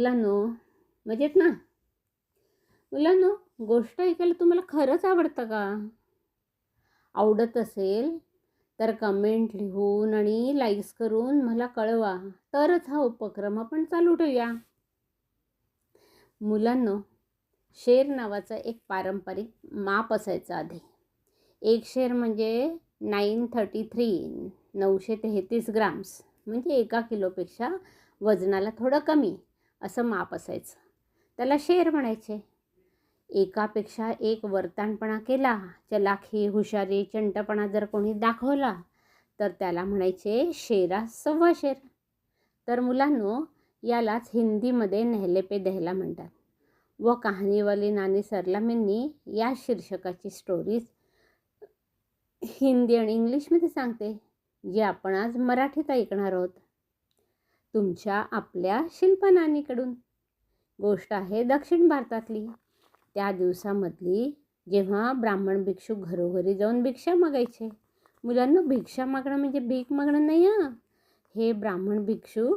मुलांनो मजेत ना? मुलांनो गोष्ट ऐकायला तुम्हाला खरंच आवडतं का? आवडत असेल तर कमेंट लिहून आणि लाईक्स करून मला कळवा. तरच हा उपक्रम आपण चालू ठेवूया. मुलांनो शेर नावाचा एक पारंपरिक माप असायचा आधी. एक शेर म्हणजे नाईन थर्टी थ्री नऊशे तेहतीस ग्राम्स म्हणजे एका किलोपेक्षा वजनाला थोडं कमी. असं माप असायचं. त्याला शेर म्हणायचे एकापेक्षा एक वर्तानपणा केला चलाखी हुशारी चंटपणा जर कोणी दाखवला तर त्याला म्हणायचे शेरा सव्वा शेर. तर मुलांनो यालाच हिंदीमध्ये नेहले पे दहला म्हणतात. व कहाणीवाली नानी सरलामींनी या शीर्षकाची स्टोरीज हिंदी आणि इंग्लिशमध्ये सांगते जे आपण आज मराठीत ऐकणार आहोत. तुमच्या आपल्या शिल्पनानीकडून गोष्ट आहे दक्षिण भारतातली. त्या दिवसामधली जेव्हा ब्राह्मण भिक्षू घरोघरी जाऊन भिक्षा मागायचे. मुलांना भिक्षा मागणं म्हणजे भीक मागणं नाही हां. हे ब्राह्मण भिक्षू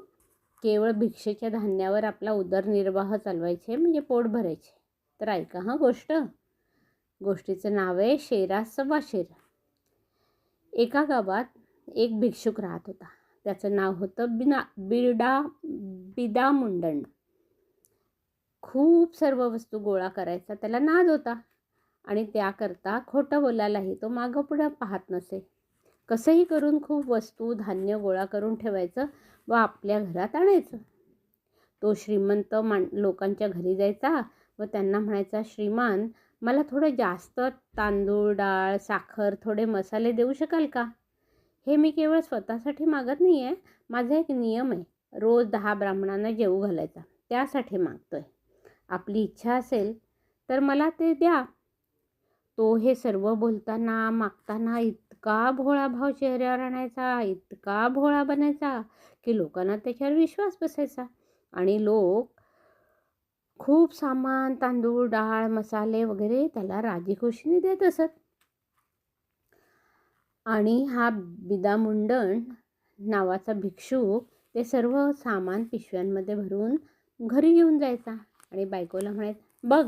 केवळ भिक्षेच्या धान्यावर आपला उदरनिर्वाह चालवायचे म्हणजे पोट भरायचे. तर ऐका हां गोष्ट. गोष्टीचं नाव आहे शेरा सव्वा शेरा एका गावात एक भिक्षुक राहत होता. त्याचं नाव होतं बिना बिडा बिदा मुंडण खूप सर्व वस्तू गोळा करायचा त्याला नाद होता. आणि त्याकरता खोटं बोलायलाही तो मागं पुढं पाहत नसे. कसंही करून खूप वस्तू धान्य गोळा करून ठेवायचं व आपल्या घरात आणायचं. तो श्रीमंत मान लोकांच्या घरी जायचा व त्यांना म्हणायचा श्रीमान मला थोडं जास्त तांदूळ डाळ साखर थोडे मसाले देऊ शकाल का? हे मी केवळ स्वतःसाठी मागत नाही आहे माझा एक नियम आहे. रोज दहा ब्राह्मणांना जेवू घालायचा. त्यासाठी मागतो आहे आपली इच्छा असेल तर मला ते द्या. तो हे सर्व बोलताना मागताना इतका भोळा भाव चेहऱ्यावर आणायचा इतका भोळा बनायचा की लोकांना त्याच्यावर विश्वास बसायचा. आणि लोक खूप सामान तांदूळ डाळ मसाले वगैरे त्याला राजीखुशीने देत असत. आणि हा बिदामुंडण नावाचा भिक्षुक ते सर्व सामान पिशव्यांमध्ये भरून घरी घेऊन जायचा. आणि बायकोला म्हणायचं बघ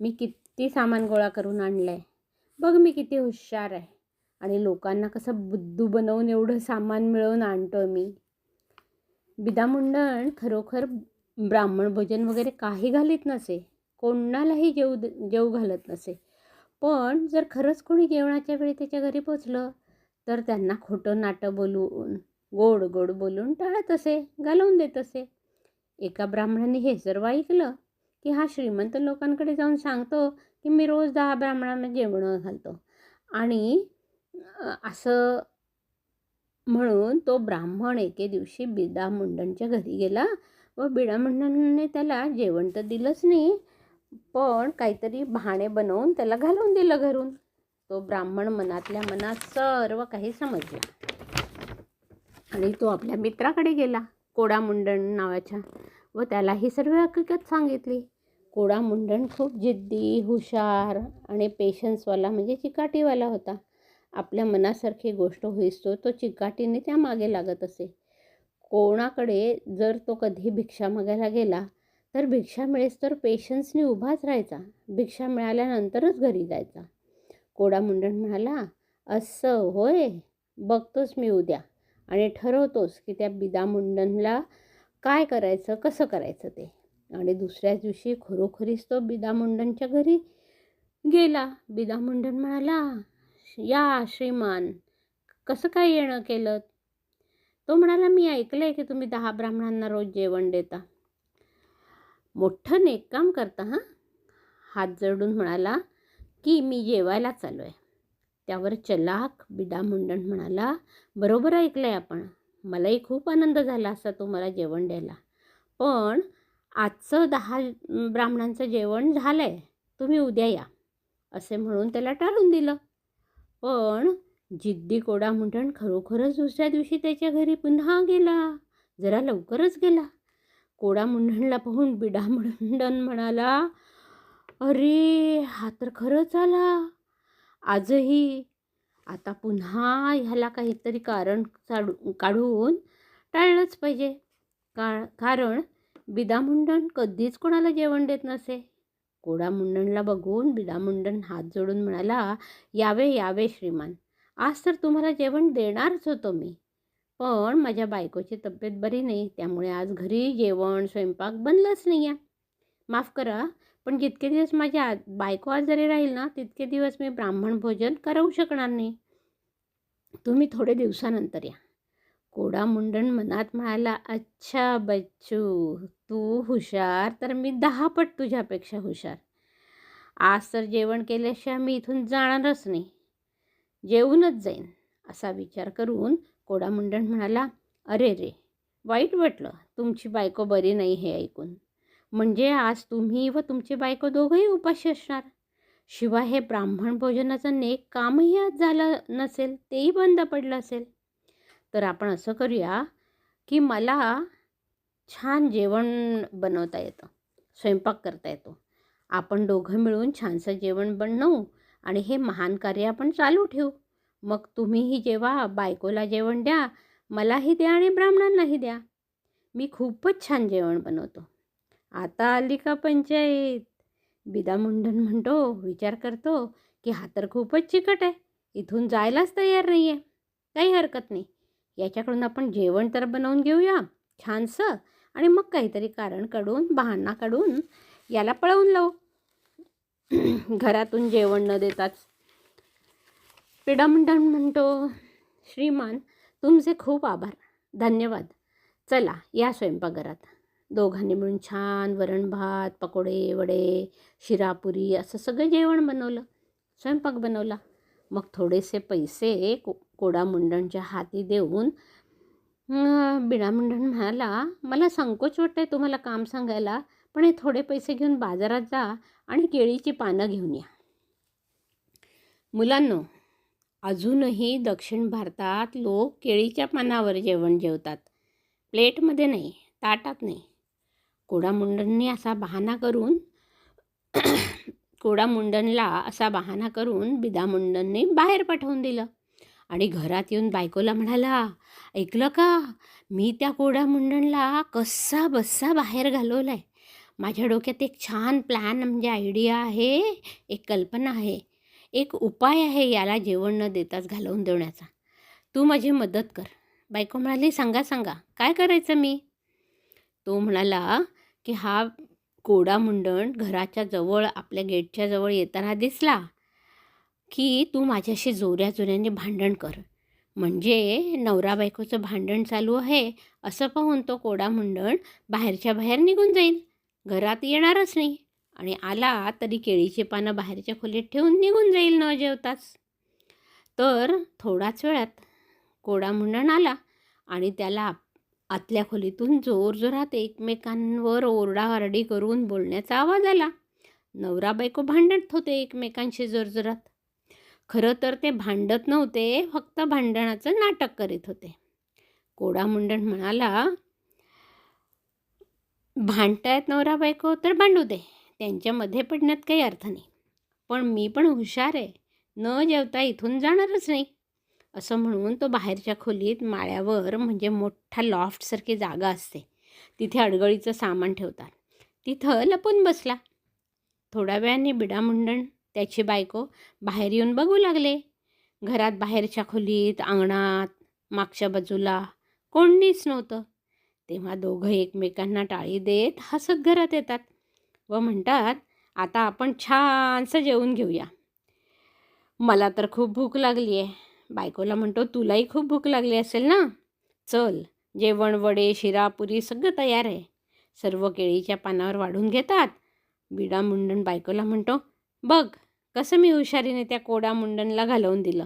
मी किती सामान गोळा करून आणलं आहे बघ मी किती हुशार आहे. आणि लोकांना कसं बुद्धू बनवून एवढं सामान मिळवून आणतो मी. बिदामुंडण खरोखर ब्राह्मण भोजन वगैरे काही घालीत नसे. कोणालाही जेव जेव घालत नसे. पण जर खरंच कोणी जेवणाच्या वेळी त्याच्या घरी पोचलं तर त्यांना खोटं नाटं बोलून गोड गोड बोलून टाळत असे घालवून देत असे. एका ब्राह्मणाने हे सर्व ऐकलं की हा श्रीमंत लोकांकडे जाऊन सांगतो की मी रोज दहा ब्राह्मणांना जेवण घालतो. आणि असं म्हणून तो ब्राह्मण एके दिवशी बिदा मुंडनच्या घरी गेला व बिडा मुंडणने त्याला जेवण तर दिलंच नाही पण काहीतरी बहाणे बनवून त्याला घालवून दिलं घरून. तो ब्राह्मण मनातल्या मनात सर्व काही समजला. आणि तो आपल्या मित्राकडे गेला कोडा मुंडण नावाच्या. व त्याला ही सर्व हकीकत सांगितली. कोडा मुंडण खूप जिद्दी हुशार आणि पेशन्सवाला म्हणजे चिकाटीवाला होता. आपल्या मनासारखी गोष्ट होईस्तो तो चिकाटीने त्या मागे लागत असे. कोणाकडे जर तो कधी भिक्षा मागायला गेला तर भिक्षा मिळेस तर पेशन्सने उभाच राहायचा. भिक्षा मिळाल्यानंतरच घरी जायचा. कोडा मुंडण म्हणाला असं होय? बघतोच मी उद्या. आणि ठरवतोच की त्या बिदा मुंडनला काय करायचं कसं करायचं ते. आणि दुसऱ्याच दिवशी खरोखरीच तो बिदा मुंडनच्या घरी गेला. बिदा मुंडन म्हणाला या श्रीमान कसं काय येणं केलं? तो म्हणाला मी ऐकलं आहे की तुम्ही दहा ब्राह्मणांना रोज जेवण देता. मोठं नेककाम करता हां? हात जडून म्हणाला की मी जेवायला चालू आहे त्यावर चलाक बिडा मुंडण म्हणाला बरोबर ऐकलं आहे आपण. मलाही खूप आनंद झाला असा तो मला जेवण द्यायला. पण आजचं दहा ब्राह्मणांचं जेवण झालं आहे तुम्ही उद्या या. असे म्हणून त्याला टाळून दिलं. पण जिद्दी कोडा मुंडण खरोखरच दुसऱ्या दिवशी त्याच्या घरी पुन्हा गेला. जरा लवकरच गेला. कोडा मुंडणला पाहून बिडा मुंडण म्हणाला अरे हा तर खरंच आला. आजही आता पुन्हा ह्याला काहीतरी कारण चाडू काढून टाळलंच पाहिजे. का कारण बिदामुंडण कधीच कोणाला जेवण देत नसे. कोडा मुंडणला बघून बिदामुंडण हात जोडून म्हणाला यावे यावे श्रीमान. आज तर तुम्हाला जेवण देणारच होतो मी. पण माझ्या बायकोची तब्येत बरी नाही त्यामुळे आज घरी जेवण स्वयंपाक बनलंच नाही आहे. माफ करा पण जितके दिवस माझ्या बायको आजारी राहील ना तितके दिवस मी ब्राह्मण भोजन करू शकणार नाही. तुम्ही थोडे दिवसानंतर या. कोडा मुंडण मनात म्हणाला अच्छा बच्चू तू हुशार तर मी दहा पट तुझ्यापेक्षा हुशार. आज तर जेवण केल्याशिवाय मी इथून जाणारच नाही. जेवूनच जाईन. असा विचार करून कोडा मुंडण म्हणाला अरे रे वाईट वाटलं. तुमची बायको बरी नाही हे ऐकून. म्हणजे आज तुम्ही व तुमची बायको दोघंही उपाशी असणार. शिवाय हे ब्राह्मण भोजनाचं नेक कामही आज झालं नसेल तेही बंद पडलं असेल. तर आपण असं करूया की मला छान जेवण बनवता येतं स्वयंपाक करता येतो. आपण दोघं मिळून छानसं जेवण बनवू आणि हे महान कार्य आपण चालू ठेवू. मग तुम्हीही जेव्हा बायकोला जेवण द्या मलाही द्या आणि ब्राह्मणांनाही द्या. मी खूपच छान जेवण बनवतो. आता आली का पंचायत? बिदामुंडन म्हणतो विचार करतो की हा तर खूपच चिकट आहे. इथून जायलाच तयार नाही आहे काही हरकत नाही. याच्याकडून आपण जेवण तर बनवून घेऊया छानसं. आणि मग काहीतरी कारण काढून बहाणा काढून याला पळवून लावू. घरातून जेवण न देताच पिडामंडण म्हणतो श्रीमान तुमचे खूप आभार. धन्यवाद. चला या स्वयंपाकघरात. दोघांनी मिळून छान वरण भात पकोडे वडे शिरापुरी असं सगळं जेवण बनवलं. स्वयंपाक बनवला. मग थोडेसे पैसे को कोडामुंडणच्या हाती देऊन बिडामुंडण म्हणाला मला संकोच वाटतं आहे तुम्हाला काम सांगायला पण हे थोडे पैसे घेऊन बाजारात जा आणि केळीची पानं घेऊन या. मुलांनो अजूनही दक्षिण भारतात लोक केळीच्या पानावर जेवण जेवतात. प्लेटमध्ये नाही ताटात नाही. कोडामुंडनने असा बहाणा करून कोडामुंडनला असा बहाणा करून बिदामुंडनने बाहेर पाठवून दिलं. आणि घरात येऊन बायकोला म्हणाला ऐकलं का? मी त्या कोडामुंडनला कसा बस्सा बाहेर घालवला आहे माझ्या डोक्यात एक छान प्लॅन म्हणजे आयडिया आहे एक कल्पना आहे. एक उपाय आहे याला जेवण न देताच घालवून देण्याचा. तू माझी मदत कर. बायको म्हणाली सांगा सांगा काय करायचं मी? तो म्हणाला की हा कोडा मुंडण घराच्या जवळ आपल्या गेटच्या जवळ येताना दिसला की तू माझ्याशी जोऱ्या जोऱ्याने भांडण कर. म्हणजे नवरा बायकोचं भांडण चालू आहे असं पाहून तो कोडा मुंडण बाहेरच्या बाहेर निघून जाईल. घरात येणारच नाही. आणि आला तरी केळीची पानं बाहेरच्या खोलीत ठेवून निघून जाईल न जेवताच. तर थोडाच वेळात कोडा मुंडण आला आणि त्याला आतल्या खोलीतून जोरजोरात एकमेकांवर ओरडाओरडी करून बोलण्याचा आवाज आला. नवरा बायको भांडत होते एकमेकांशी जोरजोरात. खरं तर ते भांडत नव्हते फक्त भांडणाचं नाटक करीत होते. कोडा मुंडण म्हणाला भांडतायत नवरा बायको तर भांडू दे. त्यांच्यामध्ये पडण्यात काही अर्थ नाही. पण मी पण हुशार आहे. न जेवता इथून जाणारच नाही. असं म्हणून तो बाहेरच्या खोलीत माळ्यावर म्हणजे मोठा लॉफ्टसारखी जागा असते. तिथे अडगळीचं सामान ठेवतात. तिथं लपून बसला. थोड्या वेळाने बिडामुंडण त्याची बायको बाहेर येऊन बघू लागले. घरात बाहेरच्या खोलीत अंगणात मागच्या बाजूला कोणीच नव्हतं. तेव्हा दोघं एकमेकांना टाळी देत हसत घरात येतात. व म्हणतात आता आपण छानसं जेवून घेऊया. मला तर खूप भूक लागली आहे बायकोला म्हणतो तुलाही खूप भूक लागली असेल ना? चल जेवण वडे शिरापुरी सगळं तयार आहे. सर्व केळीच्या पानावर वाढून घेतात. बिडा मुंडण बायकोला म्हणतो बघ कसं मी हुशारीने त्या कोडा मुंडणला घालवून दिलं.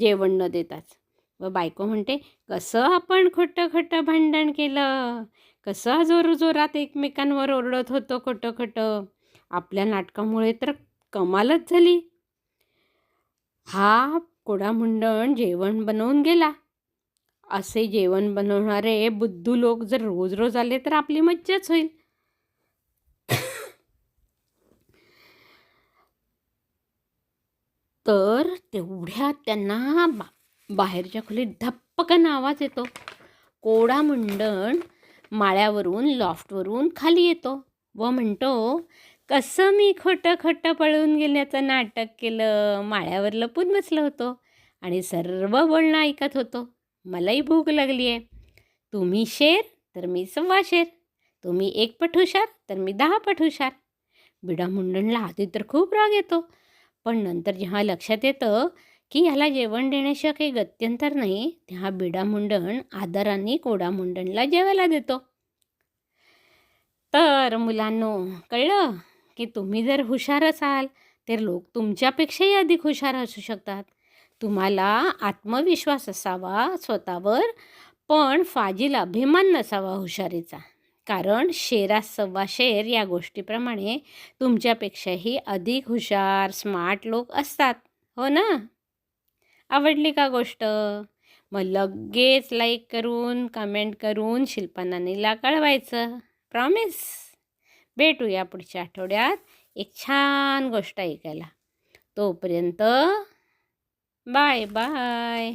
जेवण न देताच. व बायको म्हणते कसं आपण खोटं खोटं भांडण केलं? कसं जोर जोरात एकमेकांवर ओरडत होतो खोटं खोटं आपल्या नाटकामुळे तर कमालच झाली. हा कोडामुंडण जेवण बनवून गेला. असे जेवण बनवणारे बुद्धू लोक जर रोज रोज आले तर आपली मज्जाच होईल. तर तेवढ्यात त्यांना बा बाहेरच्या खोलीत धप्पकन आवाज येतो. कोडा मुंडण माळ्यावरून लॉफ्टवरून खाली येतो. व म्हणतो कसं मी खोटं खोटं पळून गेल्याचं नाटक केलं माळ्यावर लपून बसलो होतो आणि सर्व बोलणं ऐकत होतो. मलाही भूक लागली आहे तुम्ही शेर तर मी सव्वा शेर. तुम्ही एक पट हुशार तर मी दहा पट हुशार. बिडामुंडणला आधी तर खूप राग येतो पण नंतर जेव्हा लक्षात येतं की ह्याला जेवण देण्याशिवाय काही गत्यंतर नाही. तेव्हा बिडामुंडण आदराने कोडामुंडणला जेवायला देतो. तर मुलांनो कळलं? की तुम्ही जर हुशार असाल तर लोक तुमच्यापेक्षाही अधिक हुशार असू शकतात. तुम्हाला आत्मविश्वास असावा स्वतःवर पण फाजील अभिमान नसावा हुशारीचा. कारण शेरास सव्वा शेर या गोष्टीप्रमाणे तुमच्यापेक्षाही अधिक हुशार स्मार्ट लोक असतात. हो ना? आवडली का गोष्ट? मग लगेच लाईक करून कमेंट करून शिल्पनानीला कळवायचं. प्रॉमिस भेटूया पुढच्या आठवड्यात एक छान गोष्ट ऐकायला. तोपर्यंत बाय बाय